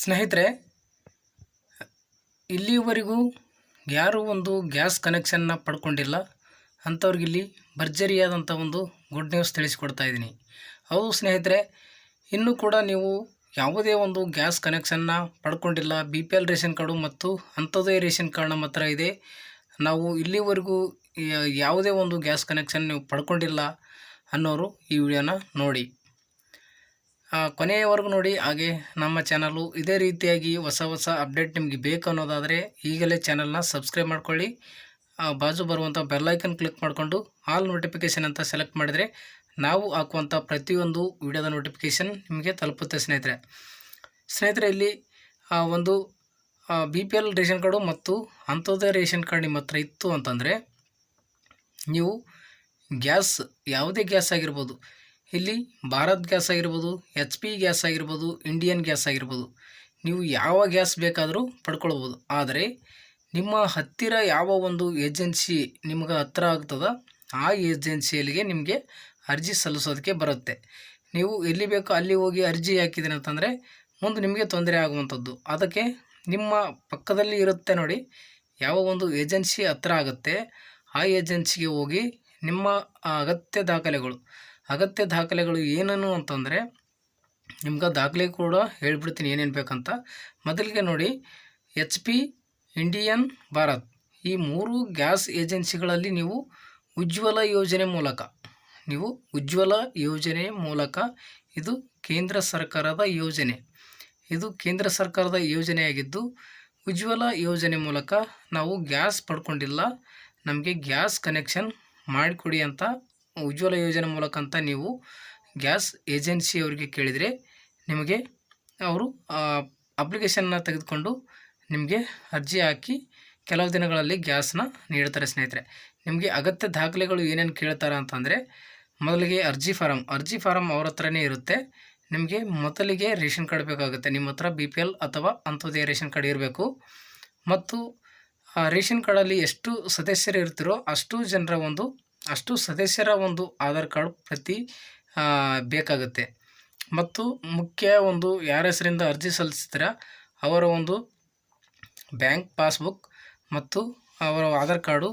ಸ್ನೇಹಿತರೆ, ಇಲ್ಲಿವರೆಗೂ ಯಾರೂ ಒಂದು ಗ್ಯಾಸ್ ಕನೆಕ್ಷನ್ನ ಪಡ್ಕೊಂಡಿಲ್ಲ. ಅಂಥವ್ರಿಗಿಲ್ಲಿ ಭರ್ಜರಿಯಾದಂಥ ಒಂದು ಗುಡ್ ನ್ಯೂಸ್ ತಿಳಿಸಿಕೊಡ್ತಾ ಇದ್ದೀನಿ. ಹೌದು ಸ್ನೇಹಿತರೆ, ಇನ್ನೂ ಕೂಡ ನೀವು ಯಾವುದೇ ಒಂದು ಗ್ಯಾಸ್ ಕನೆಕ್ಷನ್ನ ಪಡ್ಕೊಂಡಿಲ್ಲ. B P L ration card ಮತ್ತು ಅಂಥದ್ದೇ ರೇಷನ್ ಕಾರ್ಡ್ ನಮ್ಮ ಹತ್ರ ಇದೆ. ನಾವು ಇಲ್ಲಿವರೆಗೂ ಯಾವುದೇ ಒಂದು ಗ್ಯಾಸ್ ಕನೆಕ್ಷನ್ ನೀವು ಪಡ್ಕೊಂಡಿಲ್ಲ ಅನ್ನೋರು ಈ ವಿಡಿಯೋನ ನೋಡಿ. ಕೊನೆಯವರೆಗೂ ನೋಡಿ, ಹಾಗೆ ನಮ್ಮ ಚಾನಲು ಇದೇ ರೀತಿಯಾಗಿ ಹೊಸ ಹೊಸ ಅಪ್ಡೇಟ್ ನಿಮಗೆ ಬೇಕು ಅನ್ನೋದಾದರೆ ಈಗಲೇ ಚಾನಲ್ನ ಸಬ್ಸ್ಕ್ರೈಬ್ ಮಾಡ್ಕೊಳ್ಳಿ. ಬಾಜು ಬರುವಂಥ ಬೆಲ್ಲೈಕನ್ ಕ್ಲಿಕ್ ಮಾಡಿಕೊಂಡು ಆಲ್ ನೋಟಿಫಿಕೇಷನ್ ಅಂತ ಸೆಲೆಕ್ಟ್ ಮಾಡಿದರೆ ನಾವು ಹಾಕುವಂಥ ಪ್ರತಿಯೊಂದು ವಿಡಿಯೋದ ನೋಟಿಫಿಕೇಷನ್ ನಿಮಗೆ ತಲುಪುತ್ತೆ ಸ್ನೇಹಿತರೆ. ಸ್ನೇಹಿತರೆ, ಇಲ್ಲಿ ಒಂದು B P L ration card ಮತ್ತು ಅಂಥದ್ದೇ ರೇಷನ್ ಕಾರ್ಡ್ ನಿಮ್ಮ ಹತ್ರ ಇತ್ತು ಅಂತಂದರೆ, ನೀವು ಗ್ಯಾಸ್, ಯಾವುದೇ ಗ್ಯಾಸ್ ಆಗಿರ್ಬೋದು ಇಲ್ಲಿ ಭಾರತ್ ಗ್ಯಾಸ್ ಆಗಿರ್ಬೋದು ಎಚ್ ಪಿ ಗ್ಯಾಸ್ ಆಗಿರ್ಬೋದು ಇಂಡಿಯನ್ ಗ್ಯಾಸ್ ಆಗಿರ್ಬೋದು, ನೀವು ಯಾವ ಗ್ಯಾಸ್ ಬೇಕಾದರೂ ಪಡ್ಕೊಳ್ಬೋದು. ಆದರೆ ನಿಮ್ಮ ಹತ್ತಿರ ಯಾವ ಒಂದು ಏಜೆನ್ಸಿ ನಿಮ್ಗೆ ಹತ್ತಿರ ಆಗ್ತದ, ಆ ಏಜೆನ್ಸಿಯಲ್ಲಿಗೆ ನಿಮಗೆ ಅರ್ಜಿ ಸಲ್ಲಿಸೋದಕ್ಕೆ ಬರುತ್ತೆ. ನೀವು ಎಲ್ಲಿ ಬೇಕೋ ಅಲ್ಲಿ ಹೋಗಿ ಅರ್ಜಿ ಹಾಕಿದ್ರಿ ಅಂತಂದರೆ ಮುಂದೆ ನಿಮಗೆ ತೊಂದರೆ ಆಗುವಂಥದ್ದು. ಅದಕ್ಕೆ ನಿಮ್ಮ ಪಕ್ಕದಲ್ಲಿ ಇರುತ್ತೆ ನೋಡಿ, ಯಾವ ಒಂದು ಏಜೆನ್ಸಿ ಹತ್ತಿರ ಆಗುತ್ತೆ, ಆ ಏಜೆನ್ಸಿಗೆ ಹೋಗಿ ನಿಮ್ಮ ಅಗತ್ಯ ದಾಖಲೆಗಳು. ಅಗತ್ಯ ದಾಖಲೆಗಳು ಏನನ್ನು ಅಂತಂದರೆ ನಿಮ್ಗೆ ದಾಖಲೆ ಕೂಡ ಹೇಳ್ಬಿಡ್ತೀನಿ ಏನೇನು ಬೇಕಂತ. ಮೊದಲಿಗೆ ನೋಡಿ ಎಚ್ ಪಿ ಇಂಡಿಯನ್ ಭಾರತ್ ಈ ಮೂರು ಗ್ಯಾಸ್ ಏಜೆನ್ಸಿಗಳಲ್ಲಿ ನೀವು ಉಜ್ವಲ ಯೋಜನೆ ಮೂಲಕ, ನೀವು ಉಜ್ವಲ ಯೋಜನೆ ಮೂಲಕ ಇದು ಕೇಂದ್ರ ಸರ್ಕಾರದ ಯೋಜನೆ. ಇದು ಕೇಂದ್ರ ಸರ್ಕಾರದ ಯೋಜನೆಯಾಗಿದ್ದು, ಉಜ್ವಲ ಯೋಜನೆ ಮೂಲಕ ನಾವು ಗ್ಯಾಸ್ ಪಡ್ಕೊಂಡಿಲ್ಲ, ನಮಗೆ ಗ್ಯಾಸ್ ಕನೆಕ್ಷನ್ ಮಾಡಿಕೊಡಿ ಅಂತ ಉಜ್ವಲ ಯೋಜನೆ ಮೂಲಕ ಅಂತ ನೀವು ಗ್ಯಾಸ್ ಏಜೆನ್ಸಿಯವರಿಗೆ ಕೇಳಿದರೆ ನಿಮಗೆ ಅವರು ಅಪ್ಲಿಕೇಶನ್ನ ತೆಗೆದುಕೊಂಡು ನಿಮಗೆ ಅರ್ಜಿ ಹಾಕಿ ಕೆಲವು ದಿನಗಳಲ್ಲಿ ಗ್ಯಾಸ್ನ ನೀಡ್ತಾರೆ ಸ್ನೇಹಿತರೆ. ನಿಮಗೆ ಅಗತ್ಯ ದಾಖಲೆಗಳು ಏನೇನು ಕೇಳ್ತಾರೆ ಅಂತಂದರೆ, ಮೊದಲಿಗೆ ಅರ್ಜಿ ಫಾರಮ್ ಅರ್ಜಿ ಫಾರಮ್ ಅವ್ರ ಹತ್ರನೇ ಇರುತ್ತೆ. ನಿಮಗೆ ಮೊದಲಿಗೆ ರೇಷನ್ ಕಾರ್ಡ್ ಬೇಕಾಗುತ್ತೆ. ನಿಮ್ಮ ಹತ್ರ ಬಿ ಪಿ ಎಲ್ ಅಥವಾ ಅಂಥದ್ದೇ ರೇಷನ್ ಕಾರ್ಡ್ ಇರಬೇಕು. ಮತ್ತು ರೇಷನ್ ಕಾರ್ಡಲ್ಲಿ ಎಷ್ಟು ಸದಸ್ಯರು ಇರ್ತಿರೋ ಅಷ್ಟು ಜನರ ಒಂದು ಅಷ್ಟು ಸದಸ್ಯರ ಒಂದು ಆಧಾರ್ ಕಾರ್ಡ್ ಪ್ರತಿ ಬೇಕಾಗುತ್ತೆ. ಮತ್ತು ಮುಖ್ಯ ಒಂದು ಯಾರ ಹೆಸರಿಂದ ಅರ್ಜಿ ಸಲ್ಲಿಸಿದ್ರೆ ಅವರ ಒಂದು ಬ್ಯಾಂಕ್ ಪಾಸ್ಬುಕ್ ಮತ್ತು ಅವರ ಆಧಾರ್ ಕಾರ್ಡು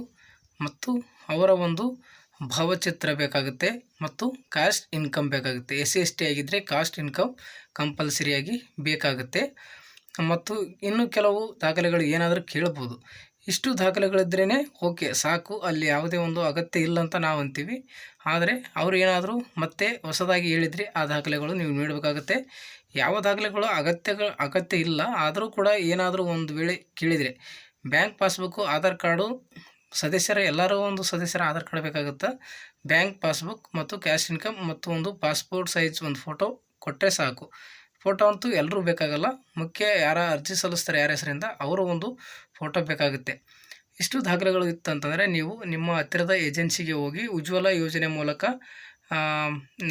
ಮತ್ತು ಅವರ ಒಂದು ಭಾವಚಿತ್ರ ಬೇಕಾಗುತ್ತೆ ಮತ್ತು ಕಾಸ್ಟ್ ಇನ್ಕಮ್ ಬೇಕಾಗುತ್ತೆ. ಎಸ್ ಸಿ, ಎಸ್ ಟಿ ಆಗಿದ್ದರೆ ಕಾಸ್ಟ್ ಇನ್ಕಮ್ ಕಂಪಲ್ಸರಿಯಾಗಿ ಬೇಕಾಗುತ್ತೆ. ಮತ್ತು ಇನ್ನು ಕೆಲವು ದಾಖಲೆಗಳು ಏನಾದರೂ ಕೇಳ್ಬೋದು. ಇಷ್ಟು ದಾಖಲೆಗಳಿದ್ರೇ ಓಕೆ, ಸಾಕು, ಅಲ್ಲಿ ಯಾವುದೇ ಒಂದು ಅಗತ್ಯ ಇಲ್ಲ ಅಂತ ನಾವು ಅಂತೀವಿ. ಆದರೆ ಅವರು ಏನಾದರೂ ಮತ್ತೆ ಹೊಸದಾಗಿ ಹೇಳಿದರೆ ಆ ದಾಖಲೆಗಳು ನೀವು ನೀಡಬೇಕಾಗುತ್ತೆ. ಯಾವ ದಾಖಲೆಗಳು ಅಗತ್ಯಗಳು, ಅಗತ್ಯ ಇಲ್ಲ, ಆದರೂ ಕೂಡ ಏನಾದರೂ ಒಂದು ವೇಳೆ ಕೇಳಿದರೆ ಬ್ಯಾಂಕ್ ಪಾಸ್ಬುಕ್ಕು ಆಧಾರ್ ಕಾರ್ಡು ಸದಸ್ಯರ, ಎಲ್ಲರೂ ಒಂದು ಸದಸ್ಯರ ಆಧಾರ್ ಕಾರ್ಡ್ ಬೇಕಾಗುತ್ತೆ? ಬ್ಯಾಂಕ್ ಪಾಸ್ಬುಕ್ ಮತ್ತು ಕ್ಯಾಶ್ ಇನ್ಕಮ್ ಮತ್ತು ಒಂದು ಪಾಸ್ಪೋರ್ಟ್ ಸೈಜ್ ಒಂದು ಫೋಟೋ ಕೊಟ್ಟರೆ ಸಾಕು. ಫೋಟೋ ಅಂತೂ ಎಲ್ಲರೂ ಬೇಕಾಗಲ್ಲ. ಮುಖ್ಯ ಯಾರ ಅರ್ಜಿ ಸಲ್ಲಿಸ್ತಾರೆ ಯಾರ ಹೆಸರಿಂದ ಅವರು ಒಂದು ಫೋಟೋ ಬೇಕಾಗುತ್ತೆ. ಇಷ್ಟು ದಾಖಲೆಗಳು ಇತ್ತಂತಂದರೆ ನೀವು ನಿಮ್ಮ ಹತ್ತಿರದ ಏಜೆನ್ಸಿಗೆ ಹೋಗಿ ಉಜ್ವಲ ಯೋಜನೆ ಮೂಲಕ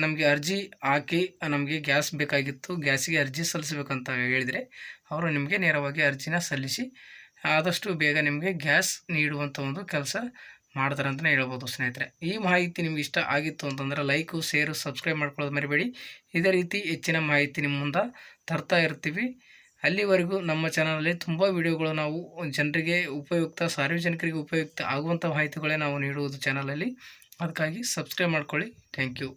ನಮಗೆ ಅರ್ಜಿ ಹಾಕಿ, ನಮಗೆ ಗ್ಯಾಸ್ ಬೇಕಾಗಿತ್ತು, ಗ್ಯಾಸಿಗೆ ಅರ್ಜಿ ಸಲ್ಲಿಸಬೇಕಂತ ಹೇಳಿದರೆ ಅವರು ನಿಮಗೆ ನೇರವಾಗಿ ಅರ್ಜಿನ ಸಲ್ಲಿಸಿ, ಆದಷ್ಟು ಬೇಗ ನಿಮಗೆ ಗ್ಯಾಸ್ ನೀಡುವಂಥ ಒಂದು ಕೆಲಸ ಮಾಡ್ತಾರೆ ಅಂತಲೇ ಹೇಳ್ಬೋದು ಸ್ನೇಹಿತರೆ. ಈ ಮಾಹಿತಿ ನಿಮ್ಗೆ ಇಷ್ಟ ಆಗಿತ್ತು ಅಂತಂದರೆ ಲೈಕು ಶೇರು ಸಬ್ಸ್ಕ್ರೈಬ್ ಮಾಡ್ಕೊಳ್ಳೋದು ಮರಿಬೇಡಿ. ಇದೇ ರೀತಿ ಹೆಚ್ಚಿನ ಮಾಹಿತಿ ನಿಮ್ಮ ಮುಂದೆ ತರ್ತಾ ಇರ್ತೀವಿ. ಅಲ್ಲಿವರೆಗೂ ನಮ್ಮ ಚಾನಲಲ್ಲಿ ತುಂಬ ವಿಡಿಯೋಗಳು ನಾವು ಜನರಿಗೆ ಉಪಯುಕ್ತ, ಸಾರ್ವಜನಿಕರಿಗೆ ಉಪಯುಕ್ತ ಆಗುವಂಥ ಮಾಹಿತಿಗಳೇ ನಾವು ನೀಡುವುದು ಚಾನಲಲ್ಲಿ ಅದಕ್ಕಾಗಿ ಸಬ್ಸ್ಕ್ರೈಬ್ ಮಾಡ್ಕೊಳ್ಳಿ. Thank you